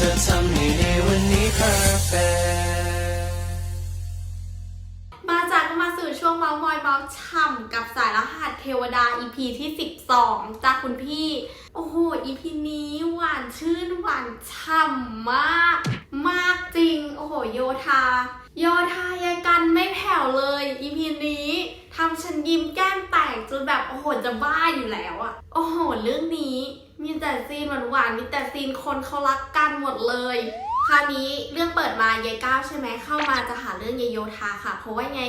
เธอทำให้ในวันนี้ perfect มาจากก็มาสู่ช่วงเมาส์มอยเมาส์ช่ำกับสายรหัสเทวดา EP ที่ 12 จากคุณพี่ โอ้โห EP นี้หวานชื่นหวานช่ำมาก มากจริง โอ้โห โยธา โยธายายกันไม่แผ่วเลย EP นี้ทำฉันยิ้มแก้มแตกจนแบบ โอ้โห จะบ้าอยู่แล้วอะโอ้โห เรื่องนี้ แต่ซีนหวานๆมีแต่ซีนคนเขารักกันหมดเลยคราวนี้เรื่องเปิดมายายก้าวใช่ไหมเข้ามาจะหาเรื่องยายโยธาค่ะ เพราะว่าไง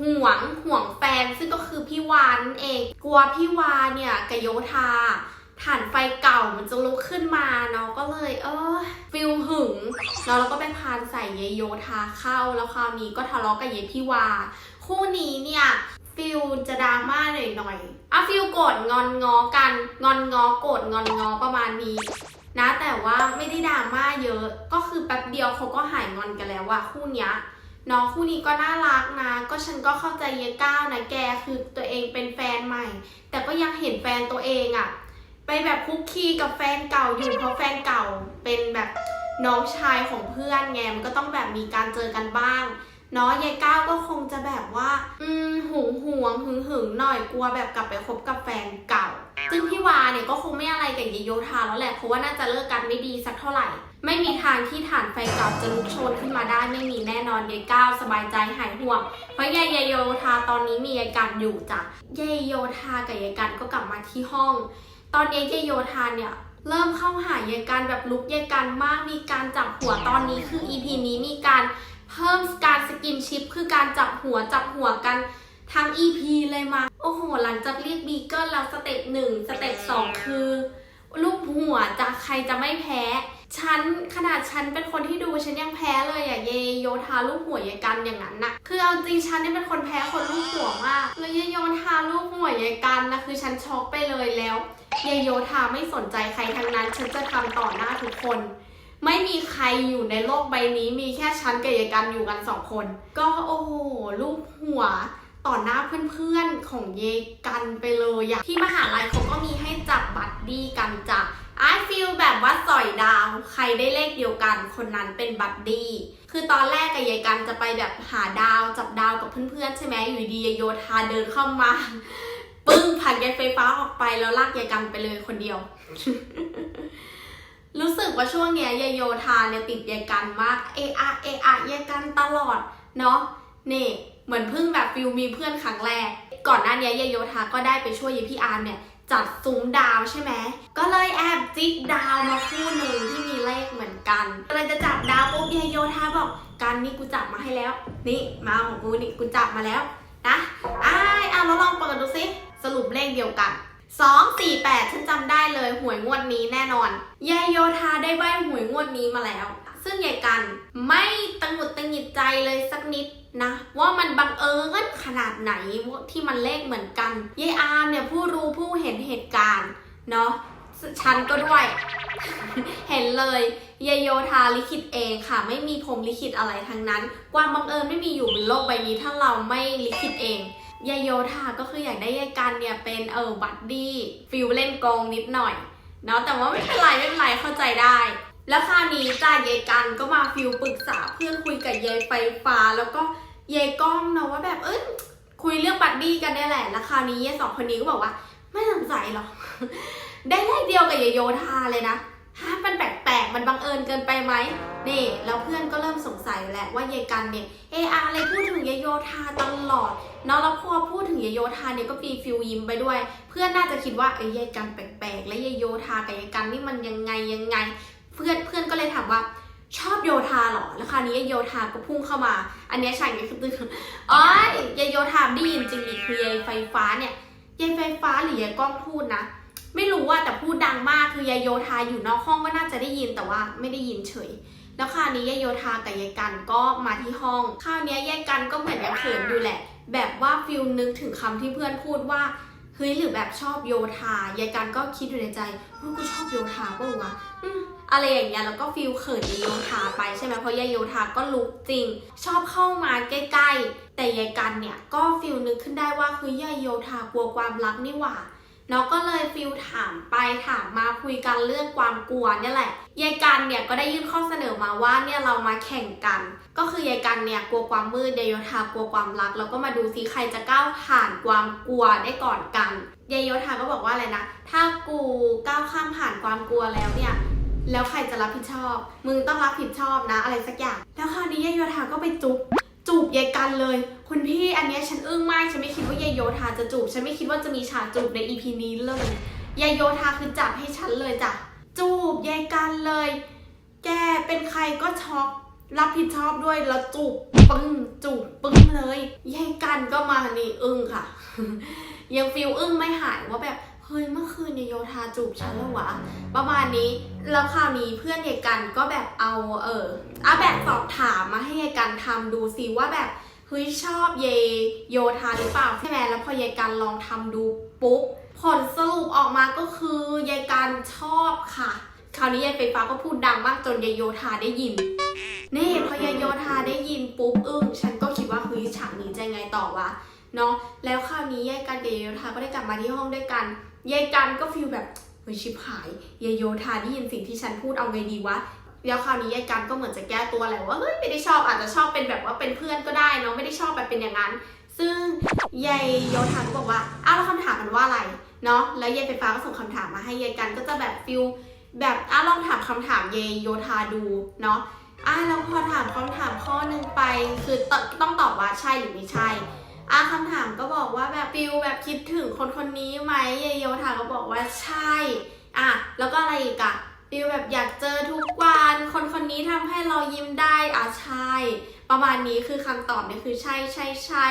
ห่วงห่วงแฟนซึ่งก็คือพี่วานนั่นเองกลัวพี่วานเนี่ยกับโยธาฐานไฟเก่ามันจะลุกขึ้นมาเนาะก็เลย เออฟิลหึงแล้วเราก็ไปพานใส่ยายโยธาเข้าแล้วคราวนี้ก็ทะเลาะกับยายพี่วา คู่นี้เนี่ยฟิล ราม่าหน่อยๆอะฟิลโกรธงอนงอกัน งอนงอโกรธงอนงอประมาณนี้นะ แต่ว่าไม่ได้ดราม่าเยอะ ก็คือแป๊บเดียวเขาก็หายงอนกันแล้วว่าคู่เนี้ยน้องคู่นี้ก็น่ารักนะ ก็ฉันก็เข้าใจเยก้าวนะแกคือตัวเองเป็นแฟนใหม่ แต่ก็ยังเห็นแฟนตัวเองอะไปแบบคุกคีกับแฟนเก่าอยู่เพราะแฟนเก่าเป็นแบบน้องชายของเพื่อนไงมันก็ต้องแบบมีการเจอกันบ้าง เนาะยายก้าวก็คงจะแบบว่า อืมหวงหวงหึงหึงหน่อยกลัวแบบกลับไปคบกับแฟนเก่า ซึ่งพี่วาเนี่ยก็คงไม่อะไรกับยายโยธาแล้วแหละเพราะว่าน่าจะเลิกกันไม่ดีสักเท่าไหร่ ไม่มีทางที่ฐานไฟเก่าจะลุกโชนขึ้นมาได้ไม่มีแน่นอนยายก้าวสบายใจหายห่วง เพราะยายยายโยธาตอนนี้มียายกันอยู่จ้ะยายโยธากับยายกันก็กลับมาที่ห้อง ตอนนี้ยายโยธาเนี่ยเริ่มเข้าหายายกันแบบลุกยายกันมากมีการจับหัวตอนนี้คือ EP นี้มีการ เพิ่มการสกินชิป คือการจับหัวจับหัวกันทั้ง EP เลยมา โอ้โห หลังจากเรียกบีเกิลแล้วสเต็ปหนึ่งสเต็ปสองคือลูกหัวจะใครจะไม่แพ้ ฉันขนาดฉันเป็นคนที่ดูฉันยังแพ้เลยอะเยโยธาลูกหัวยายกันอย่างนั้นนะคือเอาจริงฉันนี่เป็นคนแพ้คนลูกหัวมากแล้วเยโยธาลูกหัวยายกันนะคือฉันช็อกไปเลยแล้วเยโยธาไม่สนใจใครทั้งนั้น ฉันจะทำต่อหน้าทุกคน ไม่มีใครอยู่ในโลกใบนี้มีแค่ฉันกับยายกันอยู่กันสองคน ก็โอ้โหลูกหัวต่อหน้าเพื่อนๆของเยกันไปเลยอะที่มหาลัยเขาก็มีให้จับบัตรดีกันจ้ะไอฟิลแบบว่าสอยดาวใครได้เลขเดียวกันคนนั้นเป็นบัตรดีคือตอนแรกกับยายกันจะไปแบบหาดาวจับดาวกับเพื่อนๆใช่ไหมอยู่ดีโยธาเดินเข้ามา ปึ้งผ่านยายไฟฟ้าออกไปแล้วลากยายกันไปเลยคนเดียว รู้สึกว่าช่วงเนี้ยยายโยธาเนี่ยติดยายกันมากเออะเออะยายกันตลอดเนาะนี่เหมือนเพิ่งแบบฟิลมีเพื่อนครั้งแรก ก่อนหน้านี้ยายโยธาก็ได้ไปช่วยยายพี่อาร์มเนี่ยจัดซุ้มดาวใช่ไหมก็เลยแอบจิกดาวมาคู่หนึ่งที่มีเลขเหมือนกันเลยจะจับดาวปุ๊บยายโยธาบอกกันนี่กูจับมาให้แล้ว นี่มาของกูนี่กูจับมาแล้วนะอ้ายอะเราลองเปิดดูสิสรุปเลขเดียวกัน สองสี่แปดฉันจำได้เลยหวยงวดนี้แน่นอนยายโยธาได้ใบหวยงวดนี้มาแล้ว ซึ่งยายกันไม่ตังหุดตังหิดใจเลยสักนิดนะว่ามันบังเอิญขนาดไหนที่มันเลขเหมือนกันยายอาร์มเนี่ยผู้รู้ผู้เห็นเหตุการณ์เนาะฉันก็ด้วย เห็นเลยยายโยธาลิขิตเองค่ะ ไม่มีพรมลิขิตอะไรทั้งนั้น ความบังเอิญไม่มีอยู่บนโลกใบนี้ถ้าเราไม่ลิขิตเอง ยายโยธาก็คืออยากได้ยายกันเนี่ยเป็นเออบัดดี้ฟิลเล่นกองนิดหน่อยเนาะแต่ว่าไม่เป็นไรไม่เป็นไรเข้าใจได้ แล้วคราวนี้จ้ายายกันก็มาฟิลปรึกษาเพื่อนคุยกับยายไฟฟ้า แล้วก็ยายก้องเนาะว่าแบบเอ้ยคุยเรื่องบัดดี้กันได้แหละแล้วคราวนี้ยายสองคนนี้ก็บอกว่า ไม่สงสัยหรอกได้เลขเดียวกับยายโยธาเลยนะ ฮะมันแปลกๆ มันบังเอิญเกินไปไหมนี่แล้วเพื่อนก็เริ่มสงสัยแหละว่ายายกันเนี่ยเอออะไรพูดถึงยายโยธาตลอดเนาะแล้วพอพูดถึงยายโยธาเนี่ยก็มีฟิลยิ้มไปด้วย เพื่อนน่าจะคิดว่าเอ้ยยายกันแปลกๆ และยายโยธากับยายกันนี่มันยังไงยังไง เพื่อนเพื่อนก็เลยถามว่าชอบโยธาเหรอ แล้วคราวนี้โยธาก็พุ่งเข้ามา อันนี้ยฉากนี้คือตึงอ๋อยยายโยธาได้ยินจริงอีคือยายไฟฟ้าเนี่ยยายไฟฟ้าหรือยายกล้องพูดนะ ไม่รู้ว่าแต่พูดดังมากคือยายโยธาอยู่นอกห้องก็น่าจะได้ยินแต่ว่าไม่ได้ยินเฉย แล้วคราวนี้ยายโยธากับยายกันก็มาที่ห้องคราวนี้ยายกันก็เหมือนยังเขินอยู่แหละ แบบว่าฟิลนึกถึงคำที่เพื่อนพูดว่าเฮ้ยหรือแบบชอบโยธายายกันก็คิดอยู่ในใจเฮ้ยกูชอบโยธาป่าวะอะไรอย่างเงี้ยแล้วก็ฟิลเขินยายโยธาไปใช่ไหมเพราะยายโยธาก็ลุกจริง ชอบเข้ามาใกล้ๆ แต่ยายกันเนี่ยก็ฟิลนึกขึ้นได้ว่าคือยายโยธากลัวความรักนี่หว่า น้องก็เลยฟิลถามไปถามมาคุยกันเรื่องความกลัวเนี่ยแหละยายกันเนี่ยก็ได้ยื่นข้อเสนอมาว่าเนี่ยเรามาแข่งกัน ก็คือยายกันเนี่ยกลัวความมืดยายโยธากลัวความรักแล้วก็มาดูซิใครจะก้าวผ่านความกลัวได้ก่อนกันยายโยธาก็บอกว่าอะไรนะ ถ้ากูก้าวข้ามผ่านความกลัวแล้วเนี่ยแล้วใครจะรับผิดชอบ มึงต้องรับผิดชอบนะอะไรสักอย่าง แล้วคราวนี้ยายโยธาก็ไปจุ๊บ จูบยายกันเลย คุณพี่อันนี้ฉันอึ้งมาก ฉันไม่คิดว่ายายโยธาจะจูบ ฉันไม่คิดว่าจะมีฉากจูบในอีพีนี้เลยยายโยธาคือจับให้ฉันเลยจ้ะจูบยายกันเลย แกเป็นใครก็ช็อกรับผิดชอบด้วยแล้วจูบปึ้งจูบปึ้งเลยยายกันก็มานี่อึ้งค่ะ ยังฟิลอึ้งไม่หายว่าแบบ เฮ้ยเมื่อคืนยายโยธาจูบฉันแล้ววะประมาณนี้แล้วคราวนี้เพื่อนยายกันก็แบบเอาเออเอาแบบสอบถามมาให้ยายกันทำดูสิว่าแบบเฮ้ยชอบเยโยธาหรือเปล่าใช่ไหมแล้วพอยายกันลองทำดูปุ๊บผลสรุปออกมาก็คือยายกันชอบค่ะ คราวนี้ยายไฟฟ้าก็พูดดังมากจนยายโยธาได้ยิน นี่พอยายโยธาได้ยินปุ๊บอึ้งฉันก็คิดว่าเฮ้ยฉากนี้จะไงต่อวะเนาะแล้วคราวนี้ยายกันกับยายโยธาก็ได้กลับมาที่ห้องด้วยกัน ยายกันก็ฟีลแบบเฮ้ยชิบหายยายโยธาได้ยินสิ่งที่ฉันพูดเอาไงดีวะแล้วคราวนี้ยายกันก็เหมือนจะแก้ตัวแหละว่าเฮ้ยไม่ได้ชอบอาจจะชอบเป็นแบบว่าเป็นเพื่อนก็ได้เนาะไม่ได้ชอบแบบเป็นอย่างนั้น ซึ่งยายโยธาก็บอกว่าอ้าวแล้วคำถามมันว่าอะไรเนาะแล้วยายไฟฟ้าก็ส่งคำถามมาให้ยายกันก็จะแบบฟิลแบบอ้าวลองถามคำถามยายโยธาดูเนาะอะแล้วพอถามคำถามข้อหนึ่งไป คือต้องตอบว่าใช่หรือไม่ใช่ อะคำถามก็บอกว่าแบบฟิลแบบคิดถึงคนคนนี้ไหมยายโยถาก็บอกว่าใช่อะแล้วก็อะไรอีกอะฟิลแบบอยากเจอทุกวัน คนคนนี้ทำให้เรายิ้มได้อะใช่ ประมาณนี้คือคำตอบเนี่ยคือใช่ใช่ใช่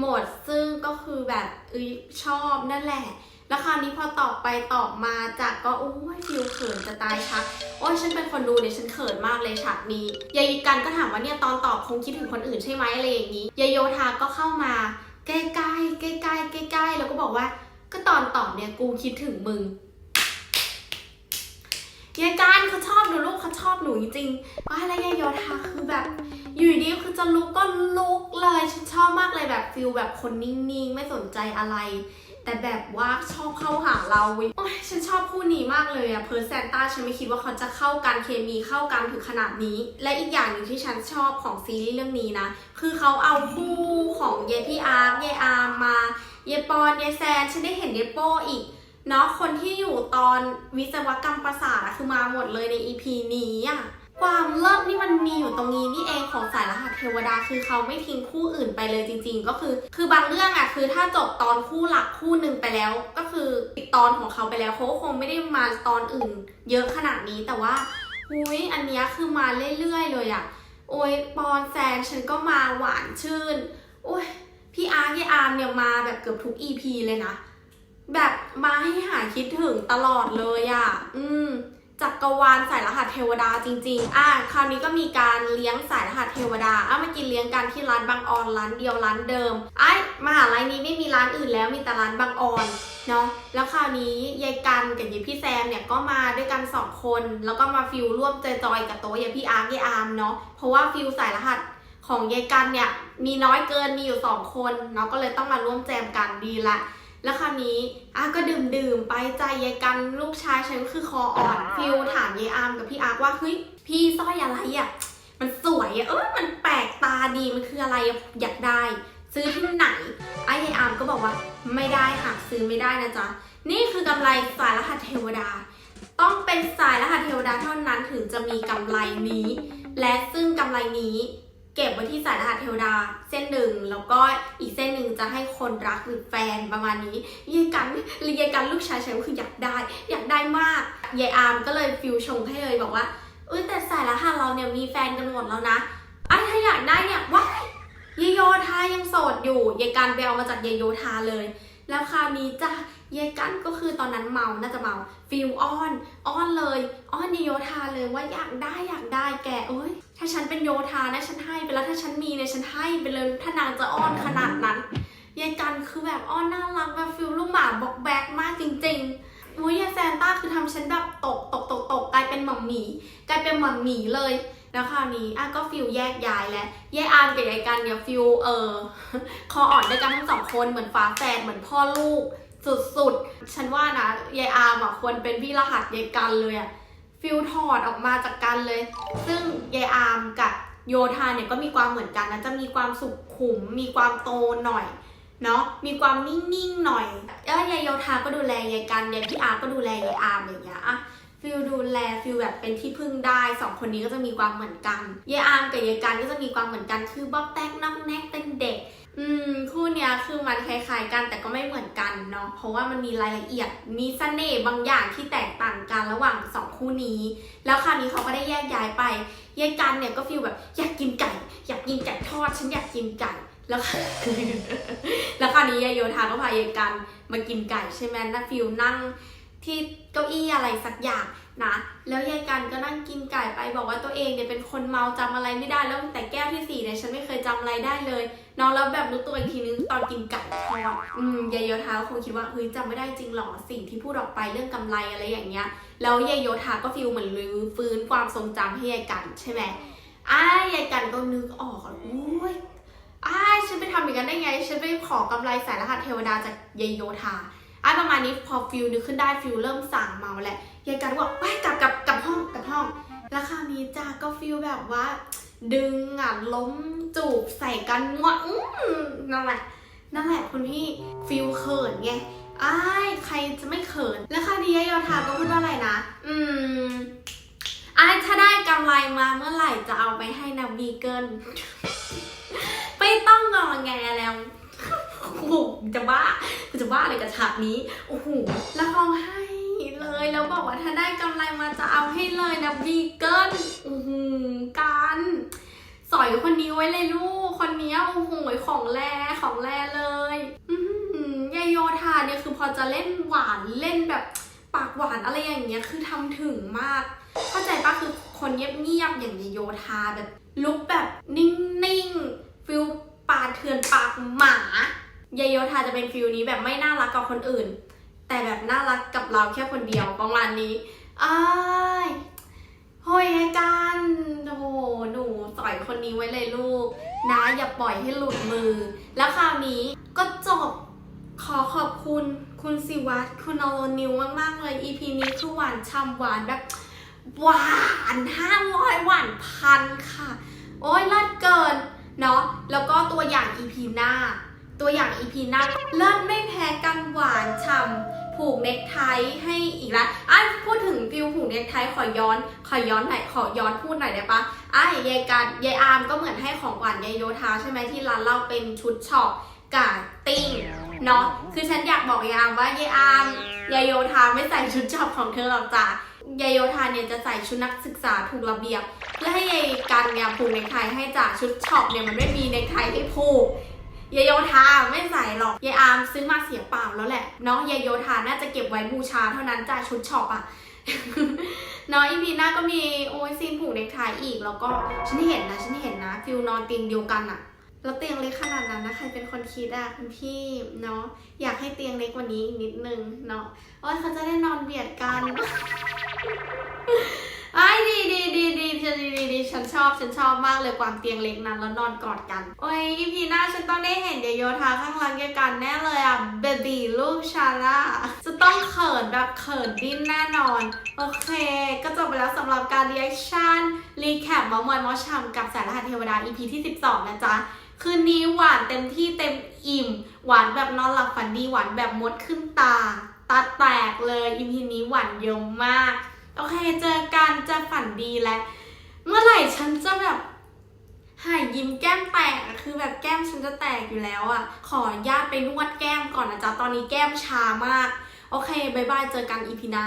หมดซึ่งก็คือแบบเอชอบนั่นแหละ แล้วคราวนี้พอตอบไปตอบมาจากก็โอ้ยฟิลเขินจะตายชัก โอ้ยฉันเป็นคนดูเนี่ยฉันเขินมากเลยฉากนี้ยายกันก็ถามว่าเนี่ยตอนตอบคงคิดถึงคนอื่นใช่ไหมอะไรอย่างนี้ยายโยธาก็เข้ามาใกล้ๆใกล้ๆใกล้ๆแล้วก็บอกว่า ก็ตอนตอบเนี่ยกูคิดถึงมึงยายการเขาชอบหนูลูกเขาชอบหนูจริงๆว่าแล้วยายโยธาคือแบบ อยู่ดีๆคือจะลุกก็ลุกเลยฉันชอบมากเลยแบบฟิลแบบคนนิ่งๆ ไม่สนใจอะไร แต่แบบว่าชอบเข้าหาเราว้ยโอ้ยฉันชอบคู่นี้มากเลยอะเพอร์แซนต้าฉันไม่คิดว่าเขาจะเข้ากันเคมีเข้ากันถึงขนาดนี้ และอีกอย่างหนึ่งที่ฉันชอบของซีรีส์เรื่องนี้นะ คือเขาเอาคู่ของเยพี่อาร์เยอาร์มา เยปอนเยแซน ฉันได้เห็นเยโป้อีกเนาะคนที่อยู่ตอนวิศวกรรมประสาทอะคือมาหมดเลยใน EP นี้อะ ความเลิศนี่มันมีอยู่ตรงนี้นี่เองของสายรหัสเทวดาคือเขาไม่ทิ้งคู่อื่นไปเลยจริง ๆ ก็คือ คือบางเรื่องอะคือถ้าจบตอนคู่หลักคู่หนึ่งไปแล้ว ก็คือปิดตอนของเขาไปแล้วเขาคงไม่ได้มาตอนอื่น เยอะขนาดนี้แต่ว่าอุ้ยอันนี้คือมาเรื่อยๆเลยอะโอ้ยปอนแซนฉันก็มาหวานชื่นโอ้ยพี่อาร์พี่อาร์มเนี่ยมาแบบเกือบทุก EP เลยนะ แบบมาให้หาคิดถึงตลอดเลยอะ่ะ อืม จักรวาลสายรหัสเทวดาจริง ๆ อะคราวนี้ก็มีการเลี้ยงสายรหัสเทวดาอะมากินเลี้ยงกันที่ร้านบางออนร้านเดียวร้านเดิมไอ้มหาลัยนี้ไม่มีร้านอื่นแล้วมีแต่ร้านบางออนเนาะแล้วคราวนี้ยายกันกับยายพี่แซมเนี่ยก็มาด้วยกันสองคน แล้วก็มาฟิลร่วมจอยกับโต๊ะยายพี่อาร์ยายอาร์มเนาะเพราะว่าฟิลสายรหัสของยายกันเนี่ยมีน้อยเกินมีอยู่สองคนเนาะก็เลยต้องมาร่วมแจมกันดีละ แล้วคราวนี้อะก็ดื่มดื่มๆไปใจยายกันลูกชายฉันก็คือคออ่อนฟิลถามยายอาร์มกับพี่อาร์กว่าเฮ้ยพี่สร้อยอะไรอะมันสวยอะเออมันแปลกตาดีมันคืออะไรอะอยากได้ ซื้อที่ไหนไอ้ยายอาร์มก็บอกว่าไม่ได้ค่ะซื้อไม่ได้นะจ๊ะนี่คือกำไรสายรหัสเทวดา ต้องเป็นสายรหัสเทวดาเท่านั้นถึงจะมีกำไรนี้ และซึ่งกำไรนี้ เก็บไว้ที่สายรหัสเทวดาเส้นหนึ่งแล้วก็อีกเส้นหนึ่งจะให้คนรักหรือแฟนประมาณนี้ยายกันหรือยายกันลูกชายฉันคืออยากได้ อยากได้มากยายอาร์มก็เลยฟิวชงให้เลยบอกว่าเอ้ยแต่สายรหัสเราเนี่ยมีแฟนกันหมดแล้วนะไอ้ถ้าอยากได้เนี่ยว้ายยายโยธายังโสดอยู่ยายกันไปเอามาจากยายโยธาเลย แล้วคราวนี้จ้ะยายกันก็คือตอนนั้นเมา น่าจะเมา ฟิลอ้อน อ้อนเลย อ้อนยายโยธาเลยว่าอยากได้อยากได้แกเอ้ย ถ้าฉันเป็นโยธานะฉันให้ไปแล้วถ้าฉันมีเนี่ยฉันให้ไปเลย ถ้านางจะอ้อนขนาดนั้นยายกันคือแบบอ้อนน่ารักแบบฟิลลูกหมาบอกแบกมากจริงๆอุ้ยยายแซนต้าคือทำฉันแบบตกตกตกตกกลายเป็นหม่อมหมี กลายเป็นหม่อมหมีเลย แล้วคราวนี้อะก็ฟิลแยกย้ายแล้วยายอานกับยายกันเนี่ยฟิลเออคออ่อนด้วยกันทั้งสองคนเหมือนฟ้าแฝดเหมือนพ่อลูก สุดๆ ฉันว่านะยายอาร์มอะควรเป็นพี่รหัสยายกันเลยอะฟิลถอดออกมาจากกันเลย ซึ่งยายอาร์มกับโยธาเนี่ยก็มีความเหมือนกันนะจะมีความสุขขุม มีความโตหน่อยเนาะมีความนิ่งๆหน่อยแล้วยายโยธาก็ดูแลยายกันยายพี่อาร์ก็ดูแลยายอาร์มอย่างเงี้ยอะ ฟิลดูแลฟิลแบบเป็นที่พึ่งได้สองคนนี้ก็จะมีความเหมือนกันยายอามกับยายกันก็จะมีความเหมือนกันคือบ๊อบแต๊กนักแนกเป็นเด็ก อืมคู่เนี้ยคือมันคล้ายๆกันแต่ก็ไม่เหมือนกันเนาะเพราะว่ามันมีรายละเอียดมีเสน่ห์บางอย่างที่แตกต่างกันระหว่างสองคู่นี้ แล้วคราวนี้เขาก็ได้แยกย้ายไปยายกันเนี่ยก็ฟีลแบบอยากกินไก่อยากกินไก่ทอดฉันอยากกินไก่แล้วแล้วคราวนี้ยายโยธาก็พายายกันมากินไก่ใช่ไหมนะฟิลนั่ง ที่เก้าอี้อะไรสักอย่างนะ แล้วยายกันก็นั่งกินไก่ไปบอกว่าตัวเองเนี่ยเป็นคนเมาจำอะไรไม่ได้แล้วแต่แก้วที่สี่เนี่ยฉันไม่เคยจำอะไรได้เลยน้องแล้วแบบรู้ตัวอีกทีนึงตอนกินไก่ทอดอืมยายโยธาคงคิดว่าเฮ้ยจำไม่ได้จริงหรอสิ่งที่พูดออกไปเรื่องกำไรอะไรอย่างเงี้ย แล้วยายโยธาก็ฟีลเหมือนรื้อฟื้นความทรงจำให้ยายกันใช่ไหมอ้ายยายกันก็นึกออกอะอุ้ยอ้ายฉันไปทำอย่างนั้นได้ไง ฉันไปขอกำไรสายรหัสเทวดาจากยายโยธา อ้ายประมาณนี้พอฟิลนึกขึ้นได้ฟิลเริ่มสั่งเมาแหละยายกันบอกไปกลับกลับกลับห้องกลับห้อง แล้วคราวนี้จ้าก็ฟีลแบบว่า ดึงอะล้มจูบใส่กันงวอื้อนั่นแหละนั่นแหละคุณพี่ฟิลเขินไงอ้ายใครจะไม่เขิน แล้วคราวนี้ยายโยธาก็พูดว่าอะไรนะ อืมอ้ายถ้าได้กำไรมาเมื่อไหร่จะเอาไปให้นาวีเกิลไม่ต้องงอแงแล้วโอ้โหจะบ้า จะบ้าอะไรกับฉากนี้ โอ้โห แล้วร้องไห้เลย แล้วบอกว่าถ้าได้กำไรมาจะเอาให้เลยนะบีเกิลอือหือกันสอยคนนี้ไว้เลยลูก คนนี้โอ้โหของแรของแรเลย อือยายโยธาเนี่ยคือพอจะเล่นหวานเล่นแบบปากหวานอะไรอย่างเงี้ยคือทำถึงมาก เข้าใจปะคือคนเงียบๆอย่างยายโยธาแบบลุกแบบนิ่งๆฟิลปาเถื่อนปากหมา ยายโยธาจะเป็นฟิลนี้แบบไม่น่ารักกับคนอื่น แต่แบบน่ารักกับเราแค่คนเดียวประมาณนี้อ้ายโหยไอ้กันโอ้โหหนูต่อยคนนี้ไว้เลยลูก นะอย่าปล่อยให้หลุดมือ แล้วคราวนี้ก็จบขอขอบคุณคุณสิวัตรคุณอโลนิวมากๆเลย EP นี้คือหวานช่ำหวานแบบ หวานห้าร้อยหวานพันค่ะ โอ้ยเลิศเกิน เนาะแล้วก็ตัวอย่าง EP หน้า ตัวอย่าง EP หน้าเลิศไม่แพ้กันหวานฉ่ำผูกเน็กไทให้อีกแล้วไอะพูดถึงฟิลผูกเน็กไทขอย้อน ขอย้อนหน่อยขอย้อนพูดหน่อยได้ปะไอะยายการยายอาร์มก็เหมือนให้ของหวานยายโยธาใช่ไหมที่ร้านเราเป็นชุดช็อปกาติ้งเนาะคือฉันอยากบอกยายอาร์มว่ายายอาร์มยายโยธาไม่ใส่ชุดช็อปของเธอหรอกจ้ะยายโยธาเนี่ยจะใส่ชุดนักศึกษาถูกระเบียบ เพื่อให้ยายกันเนี่ยผูกเน็กไทให้จ้ะชุดช็อปเนี่ยมันไม่มีเน็กไทให้ผูก ยายโยธาไม่ใส่หรอกยายอามซื้อมาเสียเปล่าแล้วแหละเนาะยายโยธาน่าจะเก็บไว้บูชาเท่านั้นจ้าชุดช็อปอะเนาะอีพีหน้าก็มีโอ้ยซีนผูกเน็กไทอีกแล้วก็ฉันเห็นนะฉันเห็นนะฟิลนอนเตียงเดียวกันอะแล้วเตียงเล็กขนาดนั้นนะใครเป็นคนคิดอะคุณพี่เนาะอยากให้เตียงเล็กกว่านี้อีกนิดนึงเนาะโอ้ยเขาจะได้นอนเบียดกัน ไม่ดีดีดีดีฉันดีดีดีฉันชอบฉันชอบมากเลยความเตียงเล็กนั้นแล้วนอนกอดกันโอ้ยอีพีหน้าฉันต้องได้เห็นเดโยทาข้างหลังเกี่ยวกันแน่เลยอะเบบีลูกชาร่าจะต้องเขินแบบเขินดิ้นแน่นอน โอเค ก็จบไปแล้วสำหรับการรีแอคชั่นรีแคปมอมอนมอชามกับสายรหัสเทวดา EP ที่ 12 นะจ๊ะคืนนี้หวานเต็มที่เต็มอิ่ม หวานแบบนอนหลับฝันดีหวานแบบมดขึ้นตาตาแตกเลยอีพีนี้หวานเยอะมาก โอเคเจอกันจะฝันดีแล้วเมื่อไหร่ฉันจะแบบหายยิ้มแก้มแตกอะคือแบบแก้มฉันจะแตกอยู่แล้วอะขอญาตไปนวดแก้มก่อนนะจ๊ะ ตอนนี้แก้มชามาก โอเคบายบายเจอกันอีพีหน้า